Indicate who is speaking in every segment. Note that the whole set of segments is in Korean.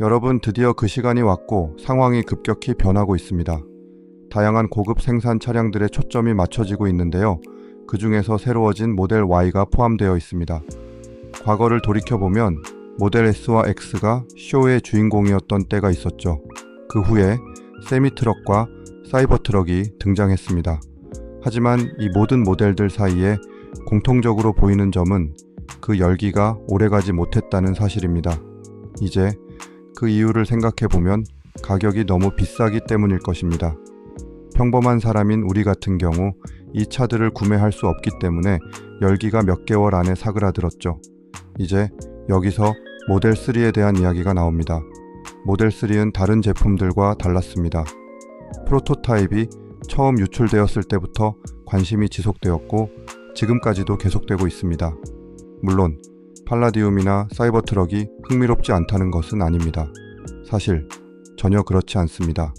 Speaker 1: 여러분 드디어 그 시간이 왔고 상황이 급격히 변하고 있습니다. 다양한 고급 생산 차량들의 초점이 맞춰지고 있는데요. 그 중에서 새로워진 모델 Y가 포함되어 있습니다. 과거를 돌이켜보면 모델 S와 X가 쇼의 주인공이었던 때가 있었죠. 그 후에 세미트럭과 사이버트럭이 등장했습니다. 하지만 이 모든 모델들 사이에 공통적으로 보이는 점은 그 열기가 오래가지 못했다는 사실입니다. 이제 그 이유를 생각해 보면 가격이 너무 비싸기 때문일 것입니다. 평범한 사람인 우리 같은 경우 이 차들을 구매할 수 없기 때문에 열기가 몇 개월 안에 사그라들었죠. 이제 여기서 모델 3에 대한 이야기가 나옵니다. 모델 3는 다른 제품들과 달랐습니다. 프로토타입이 처음 유출되었을 때부터 관심이 지속되었고 지금까지도 계속되고 있습니다. 물론 팔라디움이나 사이버트럭이 흥미롭지 않다는 것은 아닙니다. 사실 전혀 그렇지 않습니다.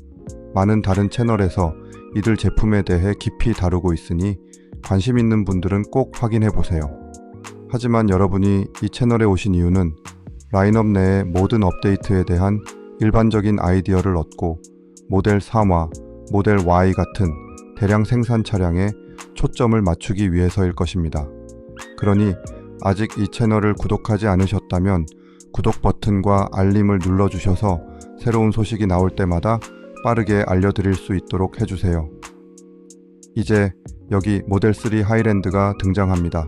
Speaker 1: 많은 다른 채널에서 이들 제품에 대해 깊이 다루고 있으니 관심 있는 분들은 꼭 확인해 보세요. 하지만 여러분이 이 채널에 오신 이유는 라인업 내의 모든 업데이트에 대한 일반적인 아이디어를 얻고 모델 3화, 모델 Y 같은 대량 생산 차량에 초점을 맞추기 위해서일 것입니다. 그러니 아직 이 채널을 구독하지 않으셨다면 구독 버튼과 알림을 눌러주셔서 새로운 소식이 나올 때마다 빠르게 알려드릴 수 있도록 해주세요. 이제 여기 모델 3 하이랜드가 등장합니다.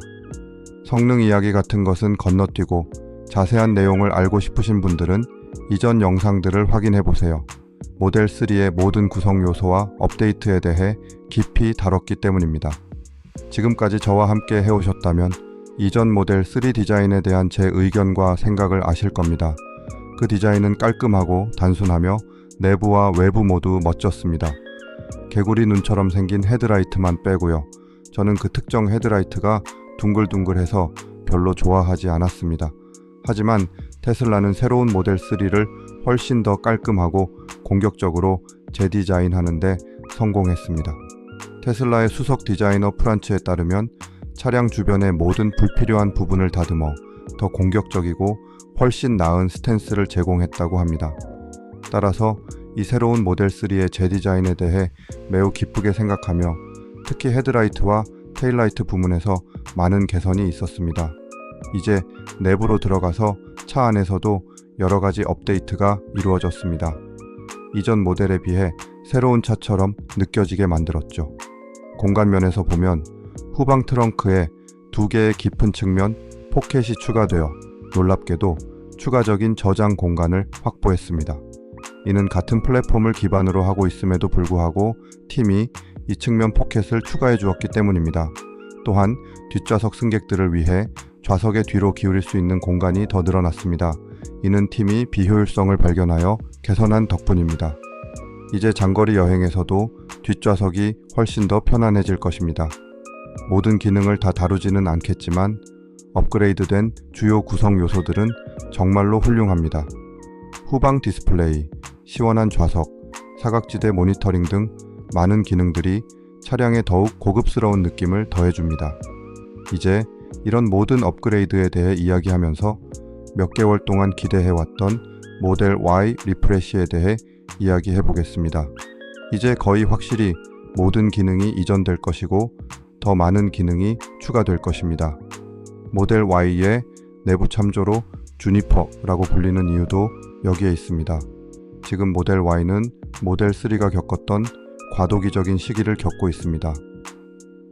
Speaker 1: 성능 이야기 같은 것은 건너뛰고 자세한 내용을 알고 싶으신 분들은 이전 영상들을 확인해 보세요. 모델 3의 모든 구성 요소와 업데이트에 대해 깊이 다뤘기 때문입니다. 지금까지 저와 함께 해오셨다면 이전 모델 3 디자인에 대한 제 의견과 생각을 아실 겁니다. 그 디자인은 깔끔하고 단순하며 내부와 외부 모두 멋졌습니다. 개구리 눈처럼 생긴 헤드라이트만 빼고요. 저는 그 특정 헤드라이트가 둥글둥글해서 별로 좋아하지 않았습니다. 하지만 테슬라는 새로운 모델 3를 훨씬 더 깔끔하고 공격적으로 재디자인하는데 성공했습니다. 테슬라의 수석 디자이너 프란츠에 따르면 차량 주변의 모든 불필요한 부분을 다듬어 더 공격적이고 훨씬 나은 스탠스를 제공했다고 합니다. 따라서 이 새로운 모델 3의 재디자인에 대해 매우 기쁘게 생각하며 특히 헤드라이트와 테일라이트 부문에서 많은 개선이 있었습니다. 이제 내부로 들어가서 차 안에서도 여러 가지 업데이트가 이루어졌습니다. 이전 모델에 비해 새로운 차처럼 느껴지게 만들었죠. 공간 면에서 보면 후방 트렁크에 두 개의 깊은 측면 포켓이 추가되어 놀랍게도 추가적인 저장 공간을 확보했습니다. 이는 같은 플랫폼을 기반으로 하고 있음에도 불구하고 팀이 이 측면 포켓을 추가해 주었기 때문입니다. 또한 뒷좌석 승객들을 위해 좌석의 뒤로 기울일 수 있는 공간이 더 늘어났습니다. 이는 팀이 비효율성을 발견하여 개선한 덕분입니다. 이제 장거리 여행에서도 뒷좌석이 훨씬 더 편안해질 것입니다. 모든 기능을 다 다루지는 않겠지만 업그레이드된 주요 구성 요소들은 정말로 훌륭합니다. 후방 디스플레이, 시원한 좌석, 사각지대 모니터링 등 많은 기능들이 차량에 더욱 고급스러운 느낌을 더해줍니다. 이제 이런 모든 업그레이드에 대해 이야기하면서 몇 개월 동안 기대해왔던 모델 Y 리프레시에 대해 이야기해 보겠습니다. 이제 거의 확실히 모든 기능이 이전될 것이고 더 많은 기능이 추가될 것입니다. 모델 Y의 내부 참조로 주니퍼라고 불리는 이유도 여기에 있습니다. 지금 모델 Y는 모델 3가 겪었던 과도기적인 시기를 겪고 있습니다.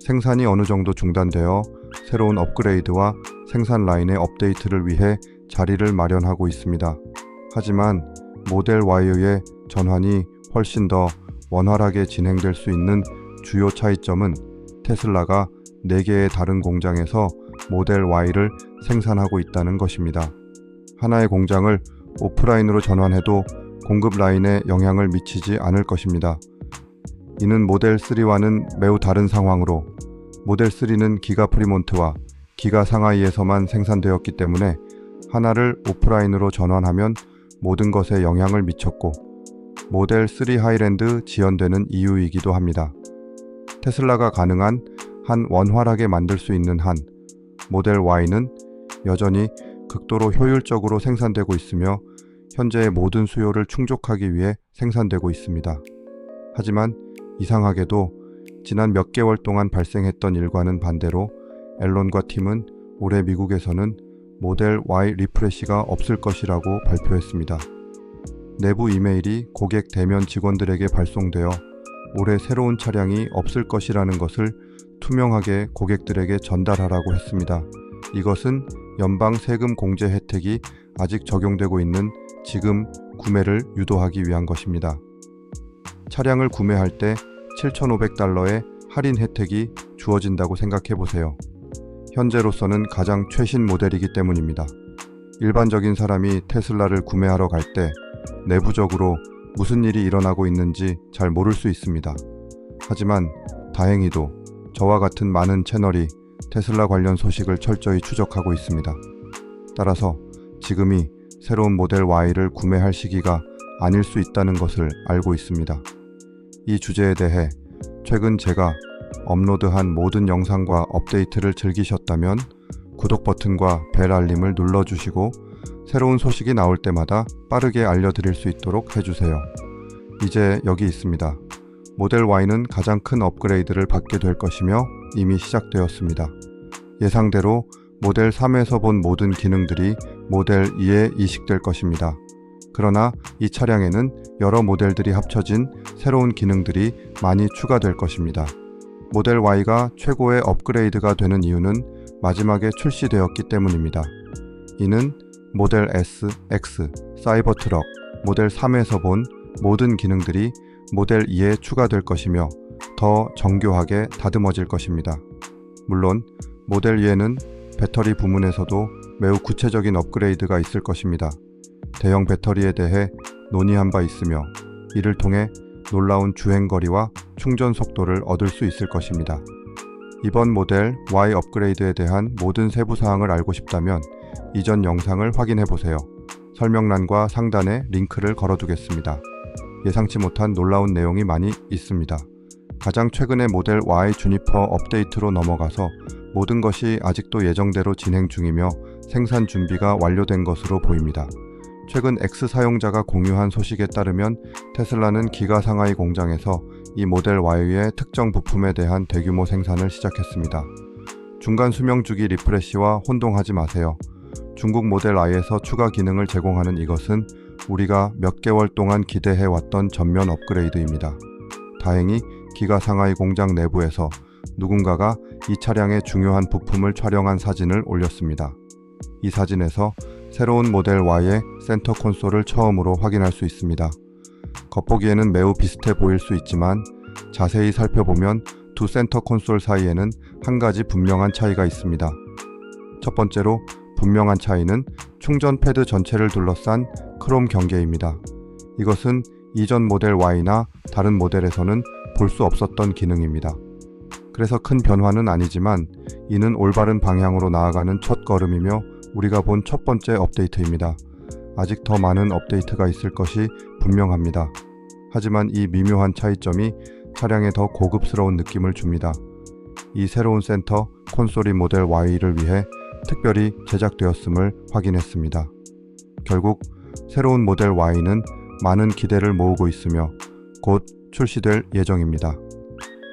Speaker 1: 생산이 어느 정도 중단되어 새로운 업그레이드와 생산 라인의 업데이트를 위해 자리를 마련하고 있습니다. 하지만 모델 Y의 전환이 훨씬 더 원활하게 진행될 수 있는 주요 차이점은 테슬라가 4개의 다른 공장에서 모델 Y를 생산하고 있다는 것입니다. 하나의 공장을 오프라인으로 전환해도 공급 라인에 영향을 미치지 않을 것입니다. 이는 모델 3와는 매우 다른 상황으로 모델 3는 기가 프리몬트와 기가 상하이에서만 생산되었기 때문에 하나를 오프라인으로 전환하면 모든 것에 영향을 미쳤고 모델 3 하이랜드 지연되는 이유이기도 합니다. 테슬라가 가능한 한 원활하게 만들 수 있는 한 모델 Y는 여전히 극도로 효율적으로 생산되고 있으며 현재의 모든 수요를 충족하기 위해 생산되고 있습니다. 하지만 이상하게도 지난 몇 개월 동안 발생했던 일과는 반대로 앨런과 팀은 올해 미국에서는 모델 Y 리프레시가 없을 것이라고 발표했습니다. 내부 이메일이 고객 대면 직원들에게 발송되어 올해 새로운 차량이 없을 것이라는 것을 투명하게 고객들에게 전달하라고 했습니다. 이것은 연방 세금 공제 혜택이 아직 적용되고 있는 지금 구매를 유도하기 위한 것입니다. 차량을 구매할 때 7,500달러의 할인 혜택이 주어진다고 생각해 보세요. 현재로서는 가장 최신 모델이기 때문입니다. 일반적인 사람이 테슬라를 구매하러 갈 때 내부적으로 무슨 일이 일어나고 있는지 잘 모를 수 있습니다. 하지만 다행히도 저와 같은 많은 채널이 테슬라 관련 소식을 철저히 추적하고 있습니다. 따라서 지금이 새로운 모델 Y를 구매할 시기가 아닐 수 있다는 것을 알고 있습니다. 이 주제에 대해 최근 제가 업로드한 모든 영상과 업데이트를 즐기셨다면 구독 버튼과 벨 알림을 눌러주시고 새로운 소식이 나올 때마다 빠르게 알려드릴 수 있도록 해주세요. 이제 여기 있습니다. 모델 Y는 가장 큰 업그레이드를 받게 될 것이며 이미 시작되었습니다. 예상대로 모델 3에서 본 모든 기능들이 모델 2에 이식될 것입니다. 그러나 이 차량에는 여러 모델들이 합쳐진 새로운 기능들이 많이 추가될 것입니다. 모델 Y가 최고의 업그레이드가 되는 이유는 마지막에 출시되었기 때문입니다. 이는 모델 S, X, 사이버 트럭, 모델 3에서 본 모든 기능들이 모델 2에 추가될 것이며 더 정교하게 다듬어질 것입니다. 물론 모델 2에는 배터리 부문에서도 매우 구체적인 업그레이드가 있을 것입니다. 대형 배터리에 대해 논의한 바 있으며 이를 통해 놀라운 주행 거리와 충전 속도를 얻을 수 있을 것입니다. 이번 모델 Y 업그레이드에 대한 모든 세부 사항을 알고 싶다면 이전 영상을 확인해 보세요. 설명란과 상단에 링크를 걸어두겠습니다. 예상치 못한 놀라운 내용이 많이 있습니다. 가장 최근의 모델 Y 주니퍼 업데이트로 넘어가서 모든 것이 아직도 예정대로 진행 중이며 생산 준비가 완료된 것으로 보입니다. 최근 X 사용자가 공유한 소식에 따르면 테슬라는 기가 상하이 공장에서 이 모델 Y의 특정 부품에 대한 대규모 생산을 시작했습니다. 중간 수명 주기 리프레시와 혼동하지 마세요. 중국 모델 I에서 추가 기능을 제공하는 이것은 우리가 몇 개월 동안 기대해 왔던 전면 업그레이드입니다. 다행히 기가 상하이 공장 내부에서 누군가가 이 차량의 중요한 부품을 촬영한 사진을 올렸습니다. 이 사진에서 새로운 모델 Y의 센터 콘솔을 처음으로 확인할 수 있습니다. 겉보기에는 매우 비슷해 보일 수 있지만 자세히 살펴보면 두 센터 콘솔 사이에는 한 가지 분명한 차이가 있습니다. 첫 번째로 분명한 차이는 충전 패드 전체를 둘러싼 크롬 경계입니다. 이것은 이전 모델 Y나 다른 모델에서는 볼 수 없었던 기능입니다. 그래서 큰 변화는 아니지만 이는 올바른 방향으로 나아가는 첫 걸음이며 우리가 본 첫 번째 업데이트입니다. 아직 더 많은 업데이트가 있을 것이 분명합니다. 하지만 이 미묘한 차이점이 차량에 더 고급스러운 느낌을 줍니다. 이 새로운 센터 콘솔이 모델 Y를 위해 특별히 제작되었음을 확인했습니다. 결국 새로운 모델 Y는 많은 기대를 모으고 있으며 곧 출시될 예정입니다.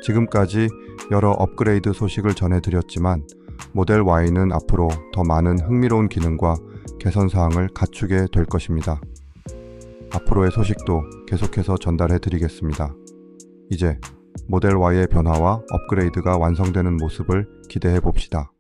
Speaker 1: 지금까지 여러 업그레이드 소식을 전해드렸지만 모델 Y는 앞으로 더 많은 흥미로운 기능과 개선 사항을 갖추게 될 것입니다. 앞으로의 소식도 계속해서 전달해 드리겠습니다. 이제 모델 Y의 변화와 업그레이드가 완성되는 모습을 기대해 봅시다.